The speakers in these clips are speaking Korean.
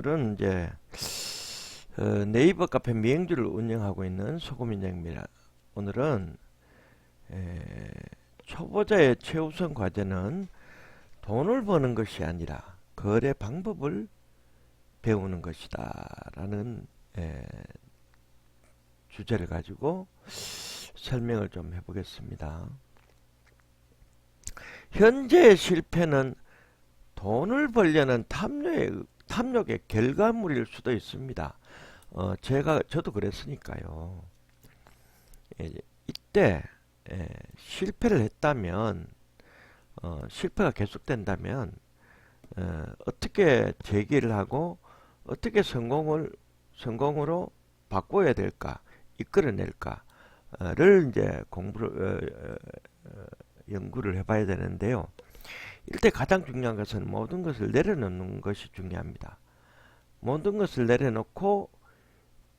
오늘은 이제 어, 네이버 카페 미행주를 운영하고 있는 소금인장입니다. 오늘은 에, 초보자의 최우선 과제는 돈을 버는 것이 아니라 거래 방법을 배우는 것이다 라는 에, 주제를 가지고 설명을 좀 해보겠습니다. 현재의 실패는 돈을 벌려는 탐욕의, 탐욕의 결과물일 수도 있습니다. 어, 제가, 저도 그랬으니까요. 예, 이때, 예, 실패를 했다면, 어, 실패가 계속된다면, 어, 어떻게 재기를 하고, 어떻게 성공을, 성공으로 바꿔야 될까, 이끌어낼까를 이제 공부를, 어, 어, 어, 연구를 해봐야 되는데요. 이때 가장 중요한 것은 모든 것을 내려놓는 것이 중요합니다. 모든 것을 내려놓고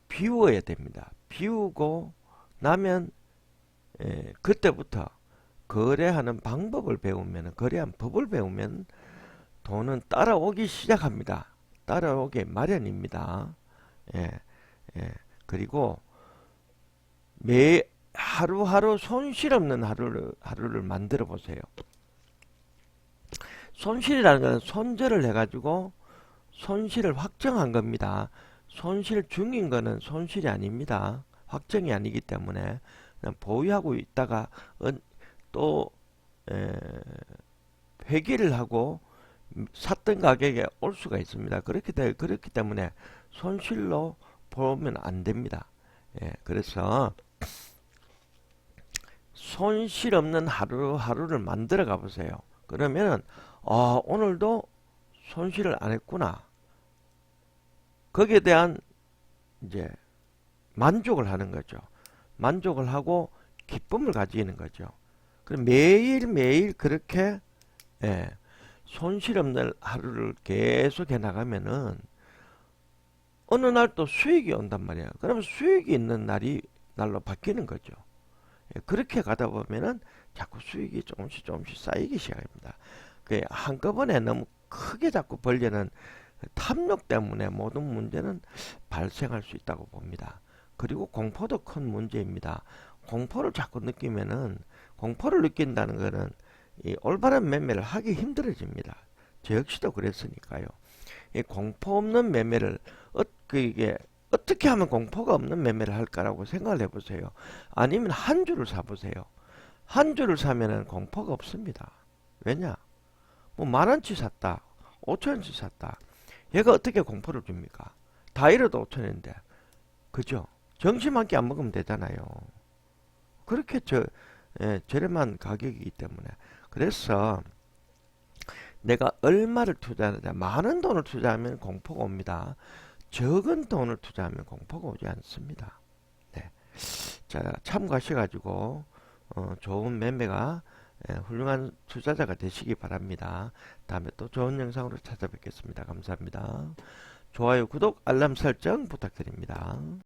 비워야 됩니다. 비우고 나면 에, 그때부터 거래하는 방법을 배우면 거래한 법을 배우면 돈은 따라오기 시작합니다. 따라오기 마련입니다. 예, 예. 그리고 매 하루하루 손실 없는 하루를 하루를 만들어 보세요. 손실이라는 것은 손절을 해가지고 손실을 확정한 겁니다. 손실 중인 거는 손실이 아닙니다. 확정이 아니기 때문에 그냥 보유하고 있다가 또 에, 회계를 하고 샀던 가격에 올 수가 있습니다. 그렇기, 때, 그렇기 때문에 손실로 보면 안 됩니다. 예, 그래서 손실 없는 하루하루를 만들어 가보세요. 그러면은 아, 오늘도 손실을 안 했구나. 거기에 대한 이제 만족을 하는 거죠. 만족을 하고 기쁨을 가지는 거죠. 그럼 매일매일 그렇게 예, 손실 없는 하루를 계속 해 나가면은 어느 날 또 수익이 온단 말이야. 그러면 수익이 있는 날이 날로 바뀌는 거죠. 예, 그렇게 가다 보면은 자꾸 수익이 조금씩 조금씩 쌓이기 시작합니다. 그 한꺼번에 너무 크게 자꾸 벌려는 탐욕 때문에 모든 문제는 발생할 수 있다고 봅니다. 그리고 공포도 큰 문제입니다. 공포를 자꾸 느끼면은 공포를 느낀다는 것은 이 올바른 매매를 하기 힘들어집니다. 저 역시도 그랬으니까요. 이 공포 없는 매매를 어, 그 이게 어떻게 하면 공포가 없는 매매를 할까라고 생각을 해보세요. 아니면 한 주를 사보세요. 한 주를 사면은 공포가 없습니다. 왜냐? 뭐 만원치 샀다. 오천원치 샀다. 얘가 어떻게 공포를 줍니까? 다 잃어도 오천원인데. 그죠? 점심 한 끼 안 먹으면 되잖아요. 그렇게 저, 예, 저렴한 가격이기 때문에. 그래서 내가 얼마를 투자하느냐. 많은 돈을 투자하면 공포가 옵니다. 적은 돈을 투자하면 공포가 오지 않습니다. 네. 자, 참고하셔가지고, 어, 좋은 매매가 예, 훌륭한 투자자가 되시기 바랍니다. 다음에 또 좋은 영상으로 찾아뵙겠습니다. 감사합니다. 좋아요, 구독, 알람 설정 부탁드립니다.